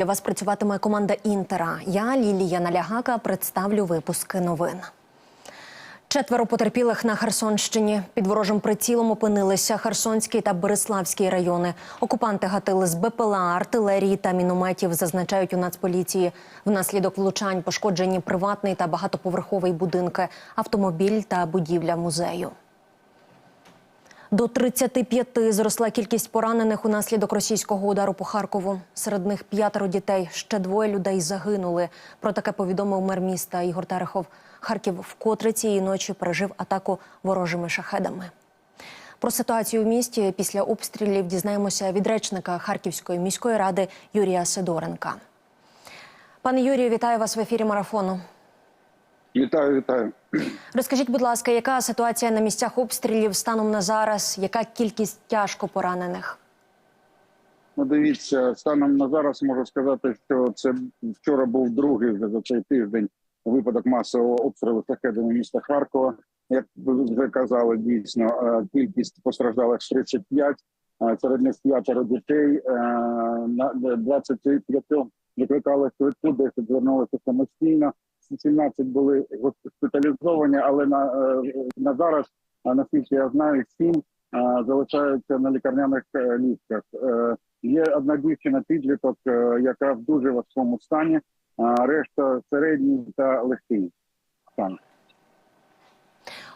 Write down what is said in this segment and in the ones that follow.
Для вас працюватиме команда Інтера. Я Лілія Налягака представлю випуски новин. Четверо потерпілих на Херсонщині під ворожим прицілом опинилися Херсонський та Береславський райони. Окупанти гатили з БПЛА, артилерії та мінометів. Зазначають у Нацполіції. Внаслідок влучань пошкоджені приватний та багатоповерховий будинки, автомобіль та будівля музею. До 35 зросла кількість поранених унаслідок російського удару по Харкову. Серед них п'ятеро дітей. Ще двоє людей загинули. Про таке повідомив мер міста Ігор Терехов. Харків вкотре цієї ночі пережив атаку ворожими шахедами. Про ситуацію в місті після обстрілів дізнаємося від речника Харківської міської ради Юрія Сидоренка. Пане Юрію, вітаю вас в ефірі марафону. Вітаю, вітаю. Розкажіть, будь ласка, яка ситуація на місцях обстрілів станом на зараз? Яка кількість тяжко поранених? Ну, дивіться, станом на зараз можу сказати, що це вчора був другий вже за цей тиждень випадок масового обстрілу шахедами міста Харкова. Як ви вже казали, дійсно е, кількість постраждалих 35, е, серед них п'ятеро дітей. е, На 25 викликали швидку, 10 звернулися самостійно. 17 були госпіталізовані, але на, е, на зараз, наскільки я знаю, 7 е, залишаються на лікарняних ліжках. Е, Є одна дівчина підліток, яка в дуже важкому стані, а решта середній та легкий стан.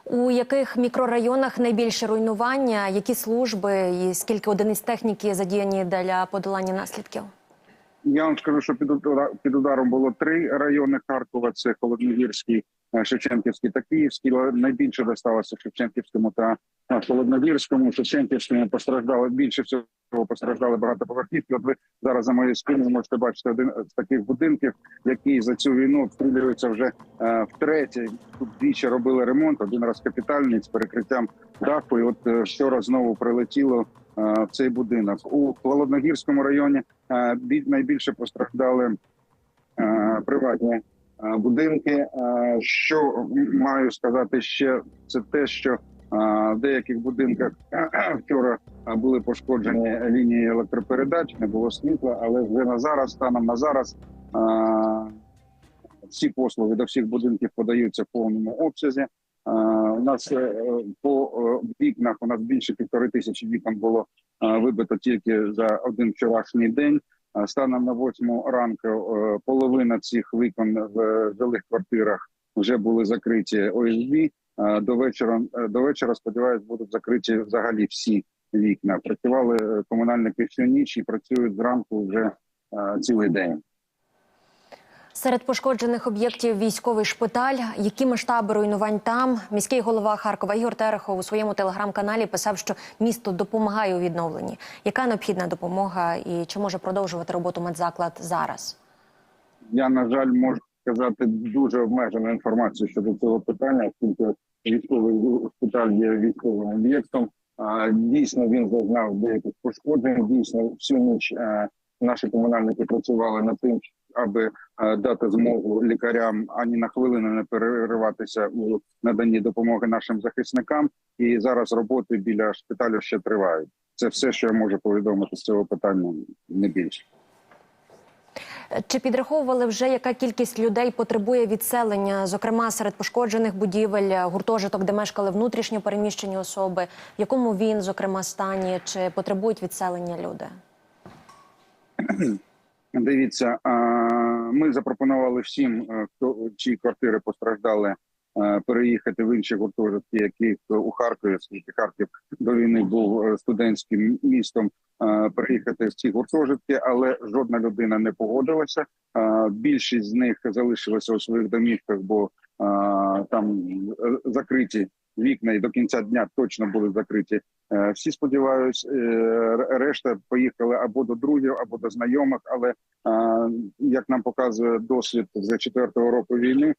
У яких мікрорайонах найбільше руйнування? Які служби і скільки одиниць техніки задіяні для подолання наслідків? Я вам скажу, що під ударом було три райони Харкова: це Холодногірський, е, Шевченківський та Київський. Найбільше досталося Шевченківському та Холодногірському. Шевченківському постраждали більше всього. Постраждали багатоповерхівки. От ви зараз за моєю спиною можете бачити один з таких будинків, який за цю війну обстрілюється вже е, втретє. Тут двічі робили ремонт. Один раз капітальний з перекриттям даху. І от е, вчора знову прилетіло в цей будинок у Холодногірському районі. Бі- найбільше постраждали приватні будинки. Що маю сказати ще, це те, що в деяких будинках вчора були пошкоджені лінії електропередач, не було світла, але вже на зараз, станом на зараз, всі послуги до всіх будинків подаються в повному обсязі. У нас е, по е, вікнах у нас більше півтори тисячі вікон було вибито тільки за один вчорашній день. Е, Станом на восьму ранку е, половина цих вікон в жилих квартирах вже були закриті ОСБ. Е, До вечора е, до вечора сподіваюсь, будуть закриті взагалі всі вікна. Працювали е, комунальники всю ніч і працюють зранку вже е, цілий день. Серед пошкоджених об'єктів військовий шпиталь. Які масштаби руйнувань там? Міський голова Харкова Ігор Терехов у своєму телеграм-каналі писав, що місто допомагає у відновленні. Яка необхідна допомога і чи може продовжувати роботу медзаклад зараз? Я на жаль можу сказати дуже обмежену інформацію щодо цього питання, оскільки військовий шпиталь є військовим об'єктом. Дійсно, він зазнав деяких пошкоджень. Дійсно, всю ніч е, наші комунальники працювали над тим, аби е, дати змогу лікарям ані на хвилину не перериватися у наданні допомоги нашим захисникам. І зараз роботи біля шпиталю ще тривають. Це все, що я можу повідомити з цього питання, не більше. Чи підраховували вже яка кількість людей потребує відселення, зокрема серед пошкоджених будівель, гуртожиток, де мешкали внутрішньо переміщені особи? В якому він, зокрема, стані, чи потребують відселення люди? Дивіться, а, ми запропонували всім, е, хто чиї квартири постраждали, е, переїхати в інші гуртожитки, які у Харкові, оскільки Харків до війни був е, студентським містом. е, Переїхати в ці гуртожитки, але жодна людина не погодилася. Е, Більшість з них залишилася у своїх домівках, бо е, там е, закриті вікна, і до кінця дня точно будуть закриті. Е, Всі сподіваюсь, е, решта поїхали або до друзів, або до знайомих. Але е, як нам показує досвід з четвертого року війни,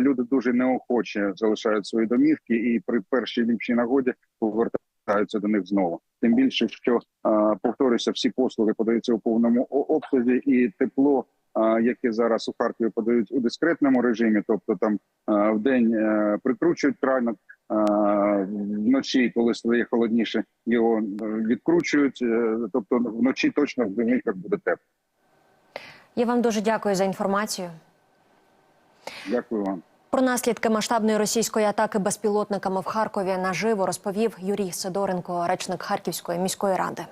люди дуже неохоче залишають свої домівки, і при першій ліпшій нагоді повертаються до них знову. Тим більше, що повторюся, всі послуги подаються у повному обсязі, і тепло. Яке зараз у Харкові подають у дискретному режимі, тобто там в день е, прикручують кранок, вночі, коли стає холодніше, його е, відкручують. е, Тобто вночі точно в домівках буде тепло. Я вам дуже дякую за інформацію. Дякую вам. Про наслідки масштабної російської атаки безпілотниками в Харкові наживо розповів Юрій Сидоренко, речник Харківської міської ради.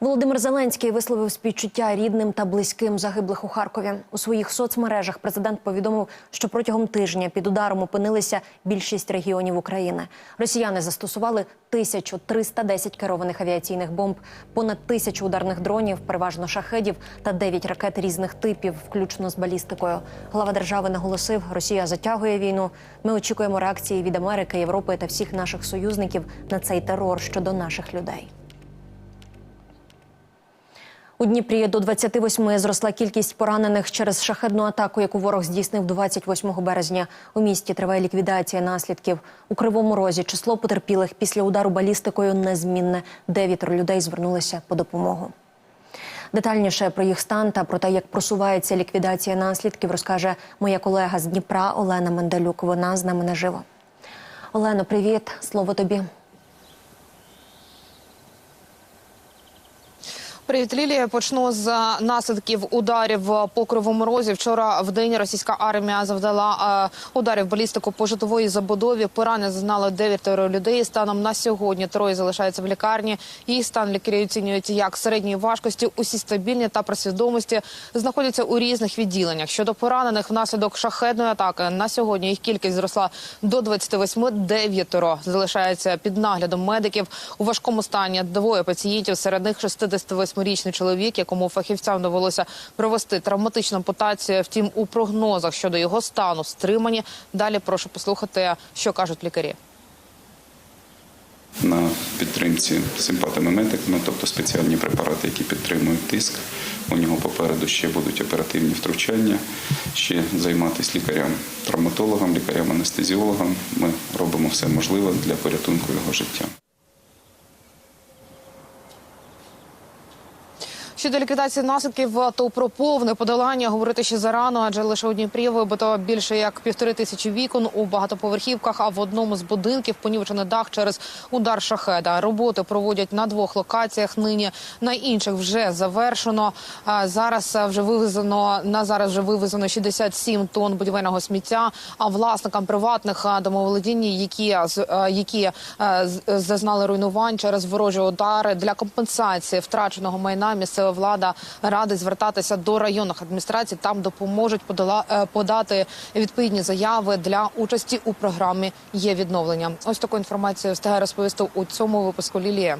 Володимир Зеленський висловив співчуття рідним та близьким загиблих у Харкові. У своїх соцмережах президент повідомив, що протягом тижня під ударом опинилися більшість регіонів України. Росіяни застосували 1310 керованих авіаційних бомб, понад тисячу ударних дронів, переважно шахедів та 9 ракет різних типів, включно з балістикою. Глава держави наголосив, Росія затягує війну. Ми очікуємо реакції від Америки, Європи та всіх наших союзників на цей терор щодо наших людей. У Дніпрі до 28 зросла кількість поранених через шахедну атаку, яку ворог здійснив 28 березня. У місті триває ліквідація наслідків. У Кривому Розі число потерпілих після удару балістикою незмінне. Дев'ятеро людей звернулися по допомогу. Детальніше про їх стан та про те, як просувається ліквідація наслідків, розкаже моя колега з Дніпра Олена Мендалюк. Вона з нами наживо. Олено, привіт, слово тобі. Привіт, Лілія. Почну з наслідків ударів по Кривому. Вчора в день російська армія завдала е, ударів балістику по житловій забудові. Поранення зазнало дев'ятеро людей. Станом на сьогодні троє залишаються в лікарні. Їх стан лікарі оцінюють як середньої важкості. Усі стабільні та при свідомості знаходяться у різних відділеннях. Щодо поранених внаслідок шахедної атаки на сьогодні їх кількість зросла до 28. Дев'ятеро залишаються під наглядом медиків у важкому стані. Двоє пацієнтів серед них 68-річний чоловік, якому фахівцям довелося провести травматичну ампутацію. Втім, у прогнозах щодо його стану стримані. Далі прошу послухати, що кажуть лікарі. на підтримці симпатомиметиками, тобто спеціальні препарати, які підтримують тиск. У нього попереду ще будуть оперативні втручання, ще займатися лікарям, травматологам, лікарям, анестезіологам. Ми робимо все можливе для порятунку його життя. Щодо ліквідації наслідків, то про повне подолання говорити ще зарано, адже лише у Дніпрі вибито більше як півтори тисячі вікон у багатоповерхівках. А в одному з будинків понівечений дах через удар шахеда. Роботи проводять на двох локаціях. Нині на інших вже завершено. Зараз вже вивезено на зараз вже вивезено 67 тонн будівельного сміття. А власникам приватних домоволодінь, які які зазнали руйнувань через ворожі удари для компенсації втраченого майна місцева влада радить звертатися до районних адміністрацій. Там допоможуть подола, е, подати відповідні заяви для участі у програмі є відновлення. Ось таку інформацію встигає розповісти у цьому випуску Лілія.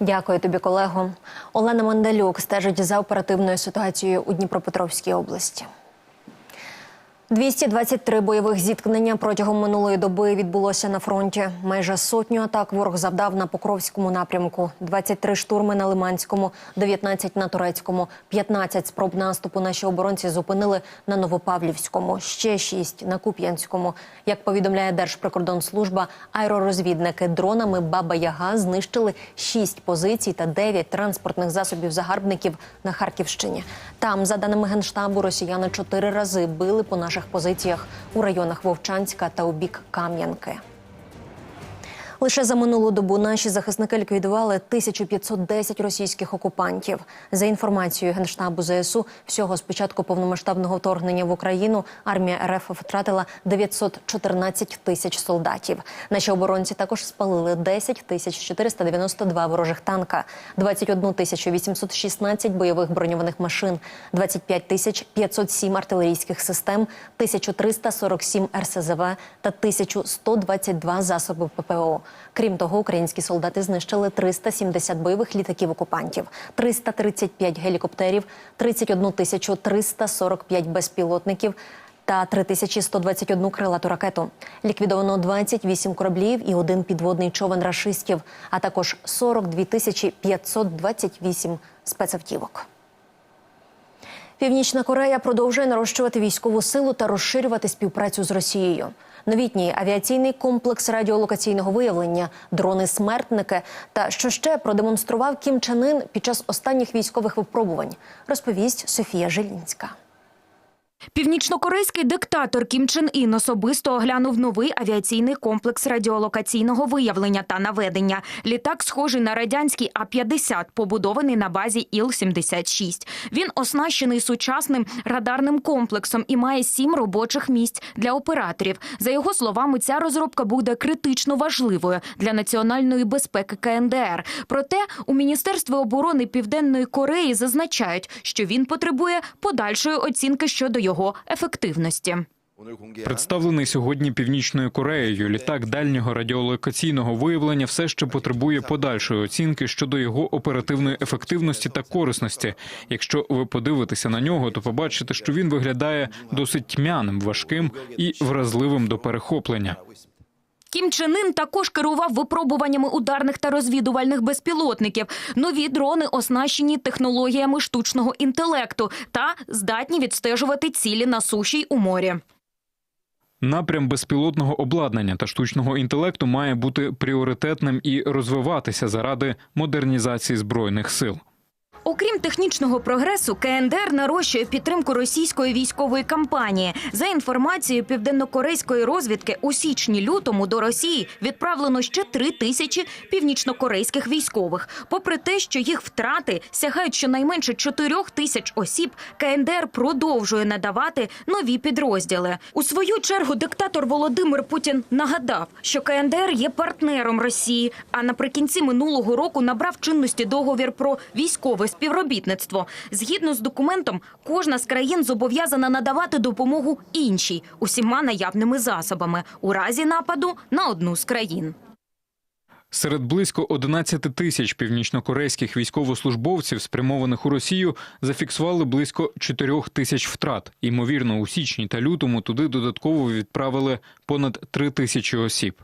Дякую тобі, колего. Олена Мандалюк стежить за оперативною ситуацією у Дніпропетровській області. 223 бойових зіткнення протягом минулої доби відбулося на фронті. Майже сотню атак ворог завдав на Покровському напрямку, 23 штурми на Лиманському, 19 на Турецькому, 15 спроб наступу наші оборонці зупинили на Новопавлівському, ще 6 на Куп'янському. Як повідомляє Держприкордонслужба, аеророзвідники дронами Баба Яга знищили 6 позицій та 9 транспортних засобів загарбників на Харківщині. Там, за даними генштабу, росіяни чотири рази били по наших позиціях у районах Вовчанська та у бік Кам'янки. Лише за минулу добу наші захисники ліквідували 1510 російських окупантів. За інформацією генштабу ЗСУ, всього з початку повномасштабного вторгнення в Україну армія РФ втратила 914 тисяч солдатів. Наші оборонці також спалили 10 тисяч 492 ворожих танка, 21 тисячу 816 бойових броньованих машин, 25 тисяч 507 артилерійських систем, 1347 РСЗВ та 1122 засоби ППО. Крім того, українські солдати знищили 370 бойових літаків окупантів, 335 гелікоптерів, 31 тисячу 345 безпілотників та 3121 крилату ракету. Ліквідовано 28 кораблів і один підводний човен рашистів, а також 42 тисячі 528 спецавтівок. Північна Корея продовжує нарощувати військову силу та розширювати співпрацю з Росією. Новітній авіаційний комплекс радіолокаційного виявлення, дрони-смертники та що ще продемонстрував Кім Чен Ын під час останніх військових випробувань, розповість Софія Жилінська. Північнокорейський диктатор Кім Чен Ін особисто оглянув новий авіаційний комплекс радіолокаційного виявлення та наведення. Літак схожий на радянський А-50, побудований на базі Іл-76. Він оснащений сучасним радарним комплексом і має сім робочих місць для операторів. За його словами, ця розробка буде критично важливою для національної безпеки КНДР. Проте у Міністерстві оборони Південної Кореї зазначають, що він потребує подальшої оцінки щодо його ефективності. Представлений сьогодні Північною Кореєю літак дальнього радіолокаційного виявлення все ще потребує подальшої оцінки щодо його оперативної ефективності та корисності. Якщо ви подивитеся на нього, то побачите, що він виглядає досить тьмяним, важким і вразливим до перехоплення. Кім Чен Ін також керував випробуваннями ударних та розвідувальних безпілотників. Нові дрони оснащені технологіями штучного інтелекту та здатні відстежувати цілі на суші й у морі. Напрям безпілотного обладнання та штучного інтелекту має бути пріоритетним і розвиватися заради модернізації збройних сил. Окрім технічного прогресу, КНДР нарощує підтримку російської військової кампанії. За інформацією південнокорейської розвідки, у січні-лютому до Росії відправлено ще три тисячі північнокорейських військових. Попри те, що їх втрати сягають щонайменше чотирьох тисяч осіб, КНДР продовжує надавати нові підрозділи. У свою чергу диктатор Володимир Путін нагадав, що КНДР є партнером Росії. А наприкінці минулого року набрав чинності договір про військове співробітництво. Згідно з документом, кожна з країн зобов'язана надавати допомогу іншій усіма наявними засобами у разі нападу на одну з країн. Серед близько 11 тисяч північнокорейських військовослужбовців, спрямованих у Росію, зафіксували близько 4 тисяч втрат. Імовірно, у січні та лютому туди додатково відправили понад 3 тисячі осіб.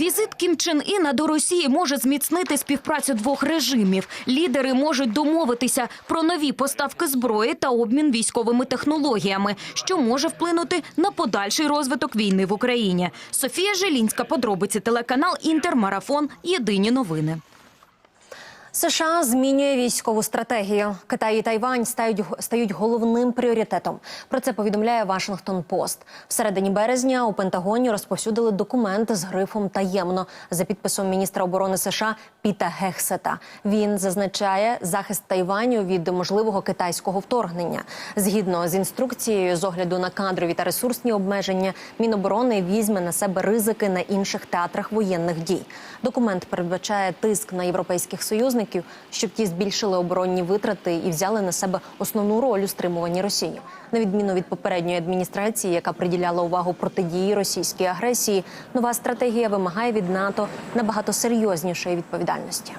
Візит Кім Чен Іна до Росії може зміцнити співпрацю двох режимів. Лідери можуть домовитися про нові поставки зброї та обмін військовими технологіями, що може вплинути на подальший розвиток війни в Україні. Софія Желінська, подробиці телеканал Інтермарафон. Єдині новини. США змінює військову стратегію. Китай і Тайвань стають стають головним пріоритетом. Про це повідомляє Вашингтон Пост. В середині березня у Пентагоні розповсюдили документ з грифом таємно за підписом міністра оборони США Піта Гексета. Він зазначає захист Тайваню від можливого китайського вторгнення. Згідно з інструкцією, з огляду на кадрові та ресурсні обмеження, Міноборони візьме на себе ризики на інших театрах воєнних дій. Документ передбачає тиск на європейських союзників, щоб ті збільшили оборонні витрати і взяли на себе основну роль у стримуванні Росії. На відміну від попередньої адміністрації, яка приділяла увагу протидії російській агресії, нова стратегія вимагає від НАТО набагато серйознішої відповідальності.